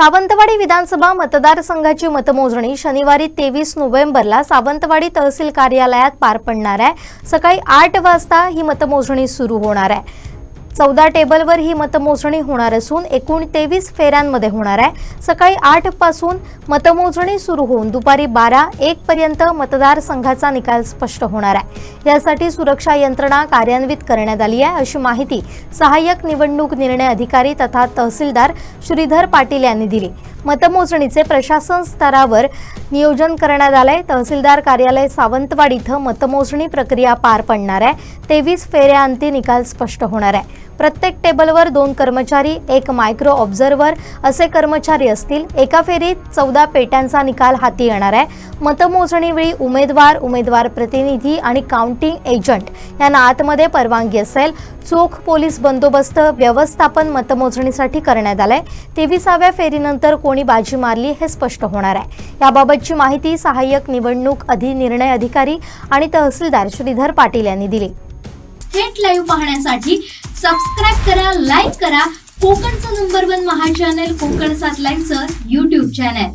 सावंतवाडी विधानसभा मतदारसंघाची मतमोजणी शनिवारी तेवीस नोव्हेंबरला सावंतवाडी तहसील कार्यालयात पार पडणार आहे. सकाळी आठ वाजता ही मतमोजणी सुरू होणार आहे. चौदा टेबलवर ही मतमोजणी होणार असून एकूण तेवीस फेऱ्यांमध्ये होणार आहे. सकाळी आठपासून मतमोजणी सुरू होऊन दुपारी बारा एक पर्यंत मतदारसंघाचा निकाल स्पष्ट होणार आहे. यासाठी सुरक्षा यंत्रणा कार्यान्वित करण्यात आली आहे अशी माहिती सहाय्यक निवडणूक निर्णय अधिकारी तथा तहसीलदार श्रीधर पाटील यांनी दिली. मतमोजणीचे प्रशासन स्तरावर नियोजन करण्यात आलंय. तहसीलदार कार्यालय सावंतवाडी इथं मतमोजणी प्रक्रिया पार पडणार आहे. तेवीस फेऱ्याअंती निकाल स्पष्ट होणार आहे. प्रत्येक टेबलवर दोन कर्मचारी एक मायक्रो ऑब्झर्व्हर असे कर्मचारी असतील. एका फेरीत चौदा पेट्यांचा निकाल हाती येणार आहे. मतमोजणीवेळी उमेदवार उमेदवार प्रतिनिधी आणि काउंटिंग एजंट यांना आतमध्ये परवानगी असेल. चोख पोलीस बंदोबस्त व्यवस्थापन मतमोजणीसाठी करण्यात आलंय. तेविसाव्या फेरीनंतर कोणी बाजी मारली हे स्पष्ट होणार आहे. याबाबतची माहिती सहाय्यक निवडणूक अधिनिर्णय अधिकारी आणि तहसीलदार श्रीधर पाटील यांनी दिली. थेट लाईव्ह पाहण्यासाठी सबस्क्राईब करा लाईक करा. कोकणचं नंबर वन महा चॅनल कोकण सात लाईव्हचं युट्यूब चॅनल